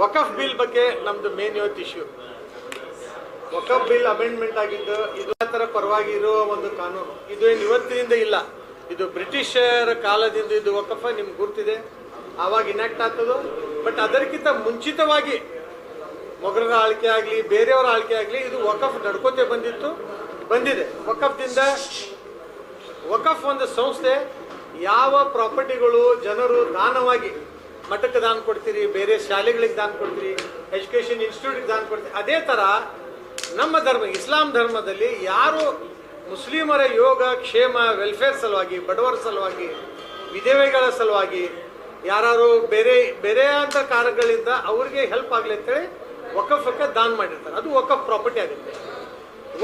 Waqf bill ಬಗ್ಗೆ ನಮ್ದು main ಇವತ್ತು ಇಶ್ಯೂ ವಕಫ್ ಬಿಲ್ ಅಮೆಂಡ್ಮೆಂಟ್ ಆಗಿದ್ದು ಇದು ಥರ ಪರವಾಗಿ ಇರುವ ಒಂದು ಕಾನೂನು. ಇದು ಏನು ಇವತ್ತಿನಿಂದ ಇಲ್ಲ. ಇದು ಬ್ರಿಟಿಷರ ಕಾಲದಿಂದ ಇದು ವಕಫ ನಿಮ್ಗೆ ಗುರ್ತಿದೆ. ಆವಾಗ ಇನ್ಯಾಕ್ಟ್ ಆಗ್ತದೋ? ಬಟ್ ಅದಕ್ಕಿಂತ ಮುಂಚಿತವಾಗಿ ಮೊಗರರ ಆಳ್ಕೆ ಆಗಲಿ, ಬೇರೆಯವರ ಆಳ್ಕೆ ಆಗಲಿ ಇದು ವಕಫ್ ನಡ್ಕೋತೆ ಬಂದಿತ್ತು, ಬಂದಿದೆ. ವಕಫ್ದಿಂದ ವಕಫ್ ಒಂದು ಸಂಸ್ಥೆ ಯಾವ ಪ್ರಾಪರ್ಟಿಗಳು ಜನರು ದಾನವಾಗಿ ಮಠಕ್ಕೆ ದಾನ ಕೊಡ್ತೀರಿ, ಬೇರೆ ಶಾಲೆಗಳಿಗೆ ದಾನ ಕೊಡ್ತೀರಿ ಎಜುಕೇಷನ್ ಇನ್ಸ್ಟಿಟ್ಯೂಟ್ಗೆ ದಾನ ಕೊಡ್ತೀರಿ, ಅದೇ ಥರ ನಮ್ಮ ಧರ್ಮ, ಇಸ್ಲಾಂ ಧರ್ಮದಲ್ಲಿ ಯಾರು ಮುಸ್ಲಿಮರ ಯೋಗ, ಕ್ಷೇಮ ವೆಲ್ಫೇರ್ ಸಲುವಾಗಿ, ಬಡವರ ಸಲುವಾಗಿ, ವಿಧವೆಗಳ ಸಲುವಾಗಿ ಯಾರು ಬೇರೆ ಬೇರೆ ಅಂತ ಕಾರಣಗಳಿಂದ ಅವ್ರಿಗೆ ಹೆಲ್ಪ್ ಆಗಲಿ ಅಂತೇಳಿ ವಕಫಕ್ಕೆ ದಾನ ಮಾಡಿರ್ತಾರೆ. ಅದು ವಕಫ್ ಪ್ರಾಪರ್ಟಿ ಆಗುತ್ತೆ.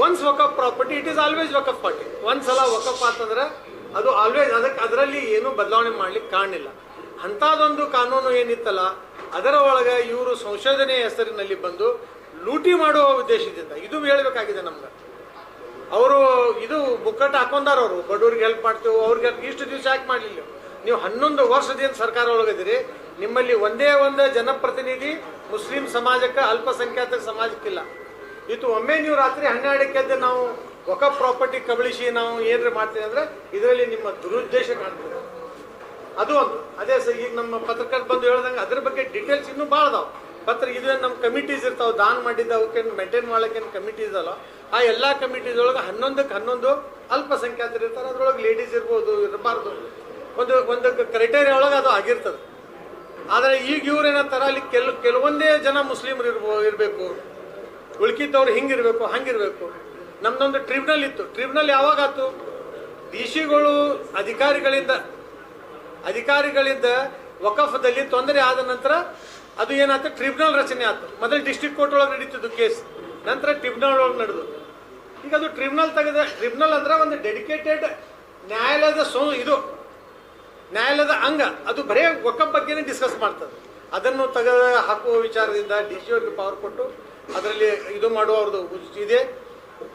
Once waqf property it is always waqf property ಒಂದ್ಸಲ ವಕಫ್ ಆತಂದ್ರೆ ಅದು ಆಲ್ವೇಸ್ ಅದಕ್ಕೆ ಅದರಲ್ಲಿ ಏನು ಬದಲಾವಣೆ ಮಾಡ್ಲಿಕ್ಕೆ ಕಾರಣಿಲ್ಲ ಅಂಥದ್ದೊಂದು ಕಾನೂನು ಏನಿತ್ತಲ್ಲ, ಅದರ ಒಳಗೆ ಇವರು ಸಂಶೋಧನೆ ಹೆಸರಿನಲ್ಲಿ ಬಂದು ಲೂಟಿ ಮಾಡುವ ಉದ್ದೇಶದಿಂದ ಇದು ಹೇಳಬೇಕಾಗಿದೆ ನಮ್ಗೆ. ಅವರು ಇದು ಬುಕ್ಕಟ್ ಹಾಕೊಂಡಾರ ಅವರು. ಬಡವ್ರಿಗೆ ಹೆಲ್ಪ್ ಮಾಡ್ತೇವೆ, ಅವ್ರಿಗೆ ಇಷ್ಟು ದಿವಸ ಯಾಕೆ ಮಾಡಲಿಲ್ಲ? ನೀವು ಹನ್ನೊಂದು ವರ್ಷದಿಂದ ಸರ್ಕಾರ ಒಳಗಿದಿರಿ ನಿಮ್ಮಲ್ಲಿ ಒಂದೇ ಒಂದು ಜನಪ್ರತಿನಿಧಿ ಮುಸ್ಲಿಂ ಸಮಾಜಕ್ಕೆ ಅಲ್ಪಸಂಖ್ಯಾತ ಸಮಾಜಕ್ಕಿಲ್ಲ. ಇದು ಒಮ್ಮೆ ನೀವು ರಾತ್ರಿ ಹನ್ನೆರಡಕ್ಕೆ ಎದ್ದು ನಾವು ಒಕ ಪ್ರಾಪರ್ಟಿ ಕಬಳಿಸಿ ನಾವು ಏನ್ರ ಮಾಡ್ತೀವಿ ಅಂದ್ರೆ, ಇದರಲ್ಲಿ ನಿಮ್ಮ ದುರುದ್ದೇಶ ಕಾಣ್ತದೆ. ಅದು ಒಂದು. ಅದೇ ಸರ್, ಈಗ ನಮ್ಮ ಪತ್ರಕರ್ತ ಬಂದು ಹೇಳ್ದಂಗೆ ಅದ್ರ ಬಗ್ಗೆ ಡೀಟೇಲ್ಸ್ ಇನ್ನೂ ಭಾಳ ಅದಾವ. ಪತ್ರ ಇದು ನಮ್ಮ ಕಮಿಟೀಸ್ ಇರ್ತಾವೆ, ದಾನ ಮಾಡಿದ್ದ ಅವಕ್ಕೇನು ಮೇಂಟೈನ್ ಮಾಡೋಕ್ಕೇನು ಕಮಿಟೀಸ್ ಅಲ್ಲ. ಆ ಎಲ್ಲ ಕಮಿಟೀಸ್ ಒಳಗೆ ಹನ್ನೊಂದಕ್ಕೆ ಹನ್ನೊಂದು ಅಲ್ಪಸಂಖ್ಯಾತರು ಇರ್ತಾರೆ, ಅದ್ರೊಳಗೆ ಲೇಡೀಸ್ ಇರ್ಬೋದು, ಇರಬಾರ್ದು. ಒಂದು ಒಂದು ಕ್ರೈಟೇರಿಯಾ ಒಳಗೆ ಅದು ಆಗಿರ್ತದೆ. ಆದರೆ ಈಗ ಇವ್ರು ಏನಂತಾರೆ ಅಲ್ಲಿ ಕೆಲ, ಕೆಲವೊಂದೇ ಜನ ಮುಸ್ಲಿಮರು ಇರ್ಬೋ, ಇರಬೇಕು. ಉಳ್ಕಿದ್ದವ್ರು ಹಿಂಗಿರ್ಬೇಕು, ಹಂಗಿರ್ಬೇಕು. ನಮ್ದೊಂದು ಟ್ರಿಬ್ಯುನಲ್ ಇತ್ತು. ಟ್ರಿಬ್ಯುನಲ್ ಯಾವಾಗ ಡಿ ಸಿಗಳು ಅಧಿಕಾರಿಗಳಿಂದ ಅಧಿಕಾರಿಗಳಿಂದ ವಕಫದಲ್ಲಿ ತೊಂದರೆ ಆದ ನಂತರ ಅದು ಏನಾಯ್ತು? ಟ್ರಿಬ್ಯುನಲ್ ರಚನೆ ಆಯ್ತು. ಮೊದಲು ಡಿಸ್ಟ್ರಿಕ್ಟ್ ಕೋರ್ಟ್ ಒಳಗೆ ನಡೀತಿದ್ದು ಕೇಸ್. ನಂತರ ಟ್ರಿಬ್ಯುನಲ್ ಒಳಗೆ ನಡೆದು. ಈಗ ಅದು ಟ್ರಿಬ್ಯುನಲ್ ತೆಗೆದ, ಟ್ರಿಬ್ಯುನಲ್ ಅಂದ್ರೆ ಒಂದು ಡೆಡಿಕೇಟೆಡ್ ನ್ಯಾಯಾಲಯದ ಸೋ ಇದು. ನ್ಯಾಯಾಲಯದ ಅಂಗ. ಅದು ಬರೇ ವಕಫ್ ಬಗ್ಗೆನೇ ಡಿಸ್ಕಸ್ ಮಾಡ್ತದೆ. ಅದನ್ನು ತೆಗೆದು ಹಾಕುವ ವಿಚಾರದಿಂದ ಡಿ ಸಿ ಅವ್ರಿಗೆ ಪವರ್ ಕೊಟ್ಟು ಅದರಲ್ಲಿ ಇದು ಮಾಡುವ ಅವ್ರದ್ದು ಇದೆ.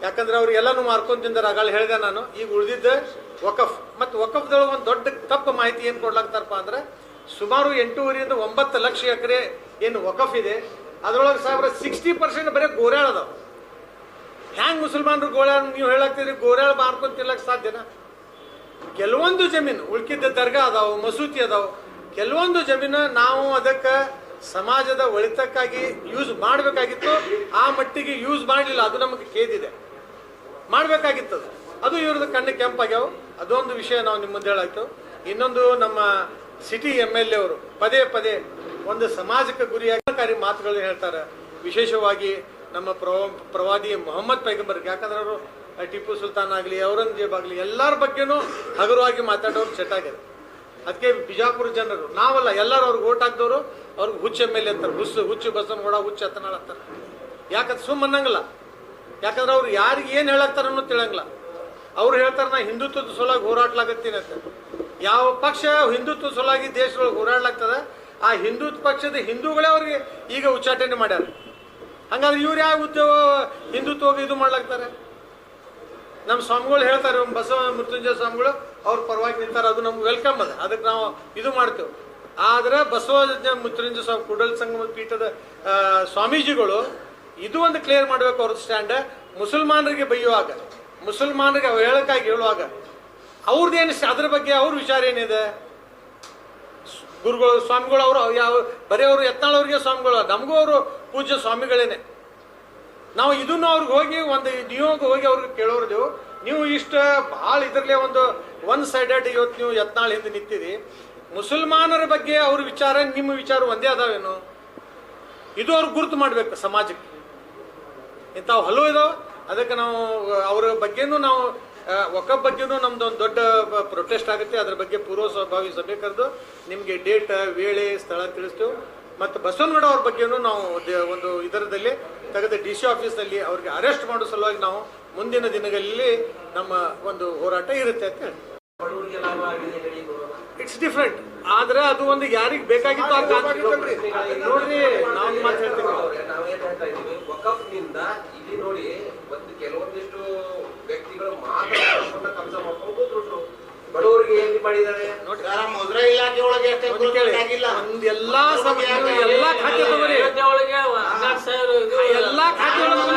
ಯಾಕಂದ್ರೆ ಎಲ್ಲನೂ ಮಾರ್ಕೊಂಡ್ ತಿಂದಾರ ಆಗಾಳ ಹೇಳಿದೆ ನಾನು. ಈಗ ಉಳಿದಿದ್ದ ವಕಫ್, ಮತ್ತು ವಕಫ್ದೊಳಗೆ ಒಂದು ದೊಡ್ಡ ತಪ್ಪು ಮಾಹಿತಿ ಏನು ಕೊಡ್ಲಾಗ್ತಾರಪ್ಪ ಅಂದ್ರೆ ಸುಮಾರು ಎಂಟೂವರೆಯಿಂದ ಒಂಬತ್ತು ಲಕ್ಷ ಎಕರೆ ಏನು ವಕಫ್ ಇದೆ. ಅದರೊಳಗೆ ಸಾವಿರ ಸಿಕ್ಸ್ಟಿ ಪರ್ಸೆಂಟ್ ಬರೀ ಗೋರ್ಯಾಳ ಅದಾವ. ಹ್ಯಾಂಗ್ ಮುಸಲ್ಮಾನರು ಗೋಳ್ಯಾಳ ನೀವು ಹೇಳಾಕ್ತೀರಿ ಗೋರ್ಯಾಳ ಮಾರ್ಕೊಂಡು ತಿನ್ಲಕ್ಕೆ ಸಾಧ್ಯನಾ? ಕೆಲವೊಂದು ಜಮೀನು ಉಳ್ಕಿದ್ದ ದರ್ಗಾ ಅದಾವು, ಮಸೂತಿ ಅದಾವು. ಕೆಲವೊಂದು ಜಮೀನು ನಾವು ಅದಕ್ಕೆ ಸಮಾಜದ ಒಳಿತಕ್ಕಾಗಿ ಯೂಸ್ ಮಾಡಬೇಕಾಗಿತ್ತು. ಆ ಮಟ್ಟಿಗೆ ಯೂಸ್ ಮಾಡಲಿಲ್ಲ, ಅದು ನಮಗೆ ಕೇದಿದೆ ಮಾಡಬೇಕಾಗಿತ್ತು ಅದು. ಇವ್ರದ್ದು ಕಣ್ಣು ಕೆಂಪಾಗ್ಯಾವ. ಅದೊಂದು ವಿಷಯ ನಾವು ನಿಮ್ಮ ಮುಂದೆ ಹೇಳಾಯ್ತು. ಇನ್ನೊಂದು ನಮ್ಮ ಸಿಟಿ ಎಂ ಎಲ್ ಎ ಅವರು ಪದೇ ಪದೇ ಒಂದು ಸಮಾಜಕ್ಕೆ ಗುರಿಯಾಗಿ ಮಾತುಗಳು ಹೇಳ್ತಾರೆ. ವಿಶೇಷವಾಗಿ ನಮ್ಮ ಪ್ರವ ಪ್ರವಾದಿ ಮೊಹಮ್ಮದ್ ಪೈಗಂಬರ್. ಯಾಕಂದ್ರೆ ಅವರು ಟಿಪ್ಪು ಸುಲ್ತಾನ್ ಆಗಲಿ, ಔರಂಗಜೇಬ್ ಆಗಲಿ, ಎಲ್ಲರ ಬಗ್ಗೆನೂ ಹಗುರವಾಗಿ ಮಾತಾಡೋರು ಸೆಟ್ ಆಗ್ಯದ ಅದಕ್ಕೆ ಬಿಜಾಪುರ ಜನರು, ನಾವಲ್ಲ, ಎಲ್ಲರೂ ಅವ್ರಿಗೆ ಓಟ್ ಹಾಕಿದವರು ಅವ್ರಿಗೆ ಹುಚ್ಚು ಎಂ ಎಲ್ ಎ ಅಂತಾರೆ. ಹುಚ್ಚು ಹುಚ್ಚು ಬಸನಗೌಡ ಹುಚ್ಚು ಅತ್ತನಾಳ ಅಂತಾರೆ. ಯಾಕಂದ್ರೆ ಸುಮ್ಮ ಅನ್ನಂಗಿಲ್ಲ. ಯಾಕಂದ್ರೆ ಅವ್ರು ಯಾರಿಗೆ ಏನು ಹೇಳಾಕ್ತಾರ ಅನ್ನೋ ತಿಳಂಗಿಲ್ಲ ಅವ್ರು ಹೇಳ್ತಾರೆ, ನಾ ಹಿಂದುತ್ವದ ಸೊಲಾಗಿ ಹೋರಾಡ್ಲಾಗತ್ತೀನಿ ಅಂತ ಯಾವ ಪಕ್ಷ ಹಿಂದುತ್ವ ಸೊಲಾಗಿ ದೇಶದೊಳಗೆ ಹೋರಾಡ್ಲಾಗ್ತದ, ಆ ಹಿಂದುತ್ವ ಪಕ್ಷದ ಹಿಂದೂಗಳೇ ಅವ್ರಿಗೆ ಈಗ ಉಚ್ಚಾಟನೆ ಮಾಡ್ಯಾರ. ಹಂಗಾದ್ರೆ ಇವ್ರು ಯಾವ ಉದ್ಯೋಗ ಹಿಂದುತ್ವ ಇದು ಮಾಡ್ಲಾಗ್ತಾರೆ? ನಮ್ಮ ಸ್ವಾಮಿಗಳು ಹೇಳ್ತಾರೆ ಬಸವ ಮೃತ್ಯುಂಜಯ ಸ್ವಾಮಿಗಳು, ಅವ್ರ ಪರವಾಗಿ ನಿಂತಾರೆ, ಅದು ನಮ್ಗೆ ವೆಲ್ಕಮ್ ಅದ. ಅದಕ್ಕೆ ನಾವು ಇದು ಮಾಡ್ತೇವೆ. ಆದ್ರೆ ಬಸವ ಮೃತ್ಯುಂಜಯ ಸ್ವಾಮಿ, ಕುಡಲ್ ಸಂಗಮ ಪೀಠದ ಸ್ವಾಮೀಜಿಗಳು ಇದು ಒಂದು ಕ್ಲಿಯರ್ ಮಾಡ್ಬೇಕು ಅವ್ರದ್ದು ಸ್ಟ್ಯಾಂಡ್ ಮುಸಲ್ಮಾನರಿಗೆ ಬೈಯುವಾಗ ಮುಸಲ್ಮಾನರಿಗೆ ಅವ್ರು ಹೇಳಕ್ಕಾಗಿ ಹೇಳುವಾಗ ಅವ್ರದ್ದೇನು ಅದ್ರ ಬಗ್ಗೆ ಅವ್ರ ವಿಚಾರ ಏನಿದೆ? ಗುರುಗಳು, ಸ್ವಾಮಿಗಳು ಅವರು ಯಾವ ಬರೀ ಅವರು ಎತ್ತಾಳವ್ರಿಗೆ ಸ್ವಾಮಿಗಳು ನಮಗೂ ಅವರು ಪೂಜ್ಯ ಸ್ವಾಮಿಗಳೇನೆ. ನಾವು ಇದನ್ನ ಅವ್ರಿಗೆ ಹೋಗಿ ಒಂದು ನಿಯೋಗ ಹೋಗಿ ಅವ್ರಿಗೆ ಕೇಳೋರ್ದೇವು. ನೀವು ಇಷ್ಟ ಭಾಳ ಇದರಲ್ಲೇ ಒಂದು ಒನ್ ಸೈಡೆಡ್ ಇವತ್ತು ನೀವು ಯತ್ನಾಳ್ ಹಿಂದೆ ನಿಂತಿರಿ. ಮುಸಲ್ಮಾನರ ಬಗ್ಗೆ ಅವ್ರ ವಿಚಾರ, ನಿಮ್ಮ ವಿಚಾರ ಒಂದೇ ಅದಾವೇನು? ಇದು ಅವ್ರಿಗೆ ಗುರುತು ಮಾಡಬೇಕು ಸಮಾಜಕ್ಕೆ. ಇಂಥವು ಹಲವು ಇದಾವೆ? ಅದಕ್ಕೆ ನಾವು, ಅವರ ಬಗ್ಗೆನೂ ನಾವು ಒಕ್ಕಪ್ ಬಗ್ಗೆನೂ ನಮ್ದು ಒಂದು ದೊಡ್ಡ ಪ್ರೊಟೆಸ್ಟ್ ಆಗುತ್ತೆ. ಅದ್ರ ಬಗ್ಗೆ ಪೂರ್ವಸ್ವಭಾವಿ ಸಭೆ ಕರೆದು ನಿಮಗೆ ಡೇಟ್ ವೇಳೆ, ಸ್ಥಳ ತಿಳಿಸ್ತೇವೆ ಮತ್ತು ಬಸವನಗೌಡ ಅವ್ರ ಬಗ್ಗೆನೂ ನಾವು ಒಂದು ಇದರದಲ್ಲಿ ತೆಗೆದ ಡಿ ಸಿ ಆಫೀಸ್ನಲ್ಲಿ ಅವ್ರಿಗೆ ಅರೆಸ್ಟ್ ಮಾಡೋ ಸಲುವಾಗಿ ನಾವು ಮುಂದಿನ ದಿನಗಳಲ್ಲಿ ನಮ್ಮ ಒಂದು ಹೋರಾಟ ಇರುತ್ತೆ ಅಂತ ಹೇಳಿ. ಇಟ್ಸ್ ಡಿಫ್ರೆಂಟ್ ಆದ್ರೆ ಅದು ಒಂದು ಯಾರಿಗೆ ಬೇಕಾಗಿತ್ತು ನೋಡ್ರಿ ಎಲ್ಲಾ ಎಲ್ಲಾ ಎಲ್ಲಾ ಖಾತೆ ಒಳಗೆ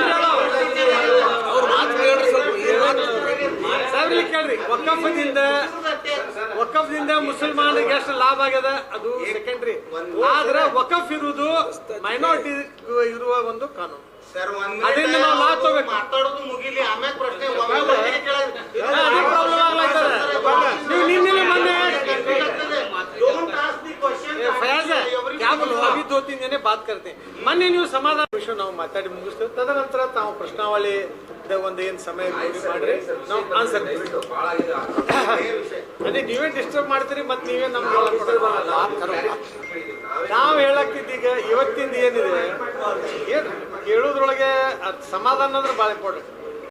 ಕೇಳ್ರಿ ಒಕ್ಕಫದಿಂದ ವಕಫ್ದಿಂದ ಮುಸಲ್ಮಾನರಿಗೆ ಎಷ್ಟು ಲಾಭ ಆಗ್ಯದ? ಅದು ಸೆಕೆಂಡ್ರಿ ಆದ್ರೆ ಒಕ್ಕಫ್ ಇರುವುದು ಮೈನಾರಿಟಿ ಇರುವ ಒಂದು ಕಾನೂನು. ಸರ್ ನಾವು ಲಾಭ ಮಾತಾಡೋದು ಮುಗಿಲಿ. ಆಮೇಲೆ ಪ್ರಶ್ನೆ ಅಭಿ ಬಾತ್ ಕರ್ತೇನೆ ಮೊನ್ನೆ ನೀವು ಸಮಾಧಾನ ವಿಷಯ ನಾವು ಮಾತಾಡಿ ಮುಗಿಸ್ತೇವೆ. ತದನಂತರ ತಾವು ಪ್ರಶ್ನಾವಳಿ ಒಂದು ಏನು ಸಮಯ ಮಾಡ್ರಿ. ನಾವು ಆನ್ಸರ್ ಅದೇ ನೀವೇ ಡಿಸ್ಟರ್ಬ್ ಮಾಡ್ತೀರಿ, ಮತ್ತೆ ನೀವೇ ನಮ್ಗೆ ನಾವು ಹೇಳಕ್ತಿದ್ದೀಗ ಇವತ್ತಿಂದ ಏನಿದೆ? ಏನು ಕೇಳೋದ್ರೊಳಗೆ ಸಮಾಧಾನ ಅಂದ್ರೆ ಭಾಳ ಇಂಪಾರ್ಟೆಂಟ್